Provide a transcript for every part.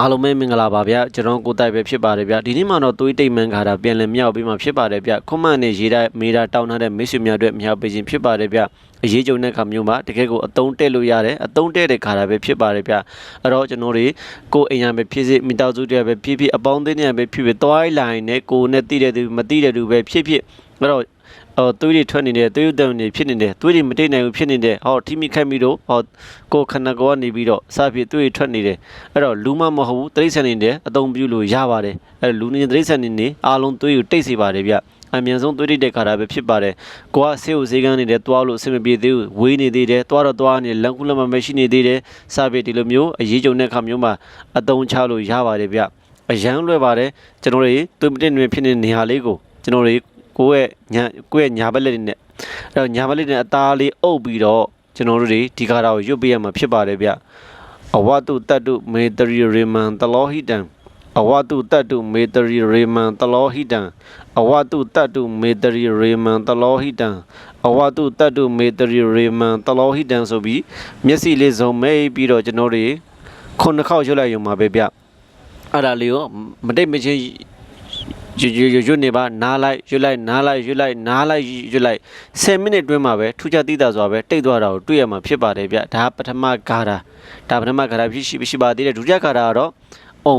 အားလုံးပဲမင်္ဂလာပါဗျကျွန်တော်ကိုတိုက်ပဲဖြစ်ပါတယ်ဗျဒီနေ့မှတော့သွေးတိတ်မှန်ခါတာပြန်လည်မြောက်ပြီးမှဖြစ်ပါတယ်ဗျခွန်မန်နဲ့ရေးတာမေးတာတောင်းထားတဲ့မိတ်ဆွေများအတွက်မြောက်ပေးခြင်းဖြစ်ပါတယ်ဗျအရေးကြုံတဲ့ခါမျိုးမှာတကယ်ကိုအတုံးတက်လို့ရတယ်အတုံးတက်တဲ့ခါတာပဲဖြစ်ပါတယ်ဗျအဲ့တော့ကျွန်တော်တွေကိုယ်အိမ်ရပဲဖြစ်ဖြစ်မိသားစုတွေပဲဖြစ်ဖြစ်အပေါင်းအသင်းတွေပဲဖြစ်ဖြစ်တွိုင်းလိုင်းနဲ့ကိုယ်နဲ့တည်တဲ့သူမတည်တဲ့သူပဲဖြစ်ဖြစ်အဲ့တော့ အော်သွေးတွေထွက်နေတယ်သွေးတုံတွေဖြစ်နေတယ်သွေးတွေမတိတ်နိုင်ဘူးဖြစ်နေတယ်ဟောထိမိခိုက်ပြီးတော့ဟောကိုယ်ခန္ဓာကိုယ်ကနေပြီးတော့စဖြစ်သွေးတွေထွက်နေတယ်အဲ့တော့လူမမဟုတ်ဘူးတိရစ္ဆာန်တွေနဲ့အသုံးပြုလို့ရပါတယ်အဲ့လူနေတိရစ္ဆာန်တွေနေအားလုံးသွေးကိုတိတ်စေပါတယ်ဗျအမြန်ဆုံးသွေးတိတ်တဲ့ခါတာပဲဖြစ်ပါတယ်ကိုကဆေးကိုဆေးကန်းနေတယ်တွားလို့အဆင်မပြေသေးဘူးဝေးနေသေးတယ်တွားတော့တွားနေလန်ကူးလက်မမရှိနေသေးတယ်စဖြစ်ဒီလိုမျိုးအရေးကြုံတဲ့ခါမျိုးမှာအသုံးချလို့ရပါတယ်ဗျအရန်လွယ်ပါတယ်ကျွန်တော်တို့သွေးမတိတ်နေဖြစ်နေတဲ့နေရာလေးကိုကျွန်တော်တို့ ကိုယ့်ရဲ့ညာကိုယ့်ရဲ့ညာဘက်လက်နဲ့အဲ့တော့ညာဘက်လက်နဲ့အသားလေးအုပ်ပြီးတော့ကျွန်တော်တို့တွေဒီကားတာကိုရွတ်ပေးရမှာဖြစ်ပါတယ်ဗျအဝတုတတ္တုမေတရီရေမန်တလောဟိတံအဝတုတတ္တုမေတရီရေမန်တလောဟိတံအဝတုတတ္တုမေတရီရေမန်တလောဟိတံအဝတုတတ္တုမေတရီရေမန်တလောဟိတံဆိုပြီးမျက်စိလေးစုံမိတ်ပြီးတော့ကျွန်တော်တွေခုနှစ်ခေါက်ရွတ်လိုက်ရုံပါပဲဗျအဲ့ဒါလေးကိုမတိတ်မချင်း ရွရွရွရွနေပါနားလိုက်ရွလိုက်နားလိုက်ရွလိုက်နားလိုက်ရွလိုက်10မိနစ်တွင်းမှာပဲထူးခြားသိတာစွာပဲတိတ်သွားတာကိုတွေ့ရမှာဖြစ်ပါတယ်ဗျဒါပထမဂါတာဒါပထမဂါတာဖြစ်ရှိရှိပါသေးတယ်ဒုတိယဂါတာကတော့အုံ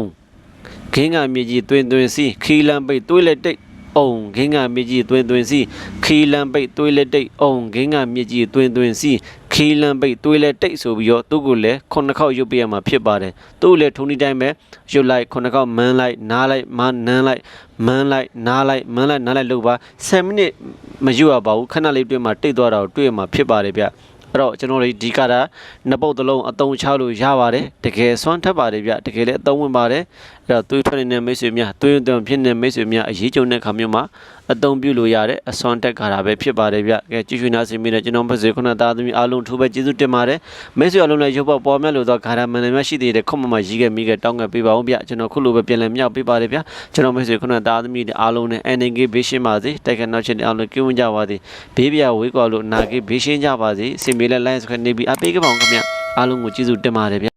ခင်းကမြေကြီးတွင်တွင်စီခီလန်ပိတ်တွေးလက်တိတ်အုံခင်းကမြေကြီးတွင်တွင်စီခီလန်ပိတ်တွေးလက်တိတ်အုံခင်းကမြေကြီးတွင်တွင်စီ ခီလန်ပိတ်တွေးလက်တိတ်ဆိုပြီးတော့သူ့ကိုလည်းခုနှစ်ခေါက်ရုပ်ပြရမှာဖြစ်ပါတယ်သူ့ကိုလည်းထုံဒီတိုင်းပဲရုပ်လိုက်ခုနှစ်ခေါက်မန်းလိုက်နားလိုက်မနန်းလိုက်မန်းလိုက်နားလိုက်မန်းလိုက်နားလိုက်လို့ပါ10မိနစ်မယူရပါဘူးခဏလေးတွေ့မှတိတ်သွားတာကိုတွေ့ရမှာဖြစ်ပါတယ်ဗျ အဲ့တော့ကျွန်တော်တို့ဒီကတာနှစ်ပုတ်တစ်လုံးအတုံးချလို့ရပါတယ်တကယ်စွမ်းထက်ပါတယ်ဗျတကယ်လည်းအတုံးဝင်ပါတယ်အဲ့တော့သွေးထွက်နေတဲ့မိတ်ဆွေများသွေးသွင်းဖြစ်နေတဲ့မိတ်ဆွေများအရေးကြုံတဲ့ခါမျိုးမှာအတုံးပြုလို့ရတဲ့အစွမ်းတက်ကတာပဲဖြစ်ပါတယ်ဗျကဲကြည့်ရွှေနာစင်မိတဲ့ကျွန်တော်ဖွဲ့စေခုနသားသမီးအားလုံးထိုးပဲကျေးဇူးတင်ပါတယ်မိတ်ဆွေအားလုံးလည်းရုပ်ပေါ်ပေါ်မဲ့လို့တော့ဂါရမန်လည်းရှိသေးတယ်ခုမှမှရီးခဲ့မိခဲ့တောင်းခဲ့ပေးပါဦးဗျကျွန်တော်ခုလိုပဲပြန်လည်မြောက်ပေးပါတယ်ဗျကျွန်တော်မိတ်ဆွေခုနသားသမီးတွေအားလုံးနဲ့ NNG ဘေးရှင်းပါစေတိုက်ခဏနောက်ချင်းအားလုံးကြိုးဝန်းကြပါစေဘေးပြဝေးကွာလို့နာကေဘေးရှင်းကြပါစေစင်မေလက်လိုင်းစခနေပြီးအပေးကပောင်ခင်ဗျအားလုံးကိုကျေးဇူးတင်ပါတယ်ဗျ